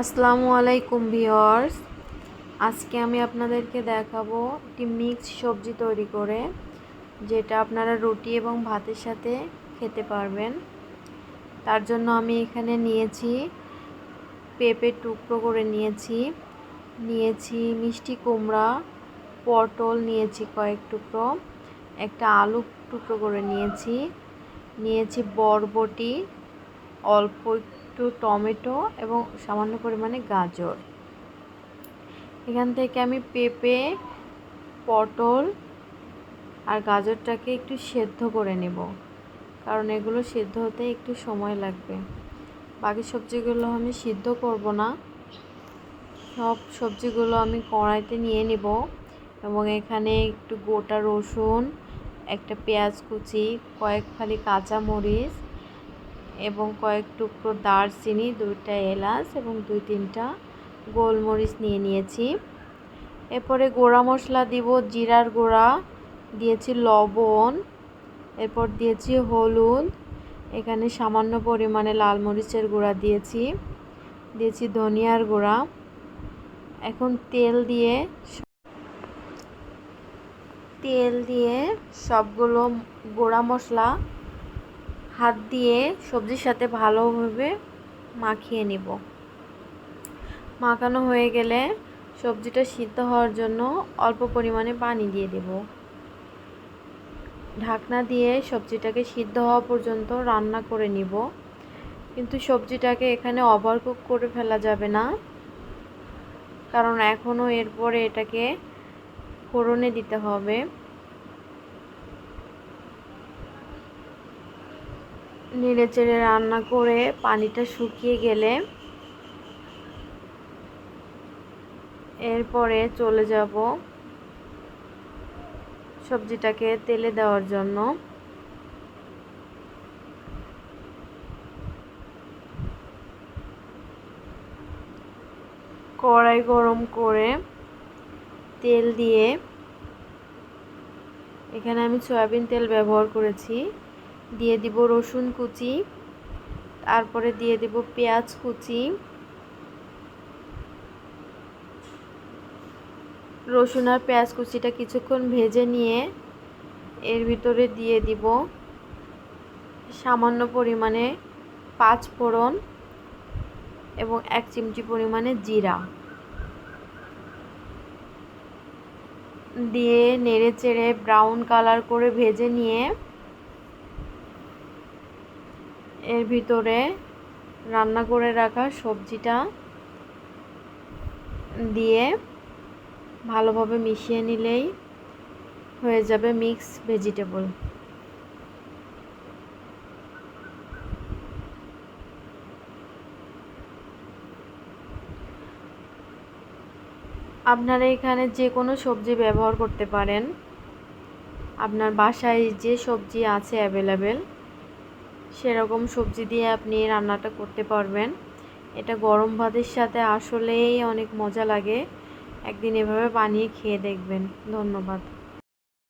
আসসালামু আলাইকুম ভিওর্স আজকে আমি আপনাদেরকে দেখাবো একটি মিক্স সবজি তৈরি করে, যেটা আপনারা রুটি এবং ভাতের সাথে খেতে পারবেন। তার জন্য আমি এখানে নিয়েছি পেঁপে টুকরো করে নিয়েছি নিয়েছি মিষ্টি কুমড়া, পটল নিয়েছি কয়েক টুকরো, একটা আলু টুকরো করে নিয়েছি নিয়েছি বরবটি, অল্প একটু টমেটো এবং সামান্য পরিমাণে গাজর। এখান থেকে আমি পেঁপে, পটল আর গাজরটাকে একটু সেদ্ধ করে নেব, কারণ এগুলো সেদ্ধ হতে একটু সময় লাগবে। বাকি সবজিগুলো আমি সিদ্ধ করব না। সব সবজিগুলো আমি কড়াইতে নিয়ে নেব এবং এখানে একটু গোটা রসুন, একটা পেঁয়াজ কুচি, কয়েক ফালি কাঁচা মরিচ এবং কয়েক টুকরো দারচিনি, দুইটা এলাচ এবং দুই তিনটা গোলমরিচ নিয়ে নিয়েছি। এরপরে গোড়া মশলা দিব, জিরার গুঁড়া, দিয়েছি লবণ, এরপর দিয়েছি হলুদ, এখানে সামান্য পরিমাণে লাল মরিচের গুঁড়া দিয়েছি দিয়েছি ধনিয়ার গুঁড়া। এখন তেল দিয়ে তেল দিয়ে সবগুলো গোড়া মশলা হাত দিয়ে সবজির সাথে ভালোভাবে মাখিয়ে নিব। মাখানো হয়ে গেলে সবজিটা সিদ্ধ হওয়ার জন্য অল্প পরিমাণে পানি দিয়ে দেব। ঢাকনা দিয়ে সবজিটাকে সিদ্ধ হওয়া পর্যন্ত রান্না করে নিব। কিন্তু সবজিটাকে এখানে ওভারকুক করে ফেলা যাবে না। কারণ এখনও এরপরে এটাকে ফোড়নে দিতে হবে। নেড়ে চেড়ে রান্না করে পানিটা শুকিয়ে গেলে এরপরে চলে যাব সবজিটাকে তেলে দেওয়ার জন্য। কড়াই গরম করে তেল দিয়ে এখানে আমি সয়াবিন তেল ব্যবহার করেছি। দিয়ে দিব রসুন কুচি, তারপরে দিয়ে দিব পেঁয়াজ কুচি, রসুন আর পেঁয়াজ কুচিটা কিছুক্ষণ ভেজে নিয়ে এর ভিতরে দিয়ে দিব সামান্য পরিমাণে পাঁচ ফোড়ন এবং এক চিমটি পরিমাণে জিরা। দিয়ে নেড়ে চেড়ে ব্রাউন কালার করে ভেজে নিয়ে এর ভিতরে রান্না করে রাখা সবজিটা দিয়ে ভালোভাবে মিশিয়ে নিলেই হয়ে যাবে মিক্স ভেজিটেবল আপনারা এখানে যে কোনো সবজি ব্যবহার করতে পারেন। আপনার বাসায় যে সবজি আছে অ্যাভেলেবেল সেরকম সবজি দিয়ে আপনি রান্নাটা করতে পারবেন। এটা গরম ভাতের সাথে আসলেই অনেক মজা লাগে। একদিন এভাবে বানিয়ে খেয়ে দেখবেন। ধন্যবাদ।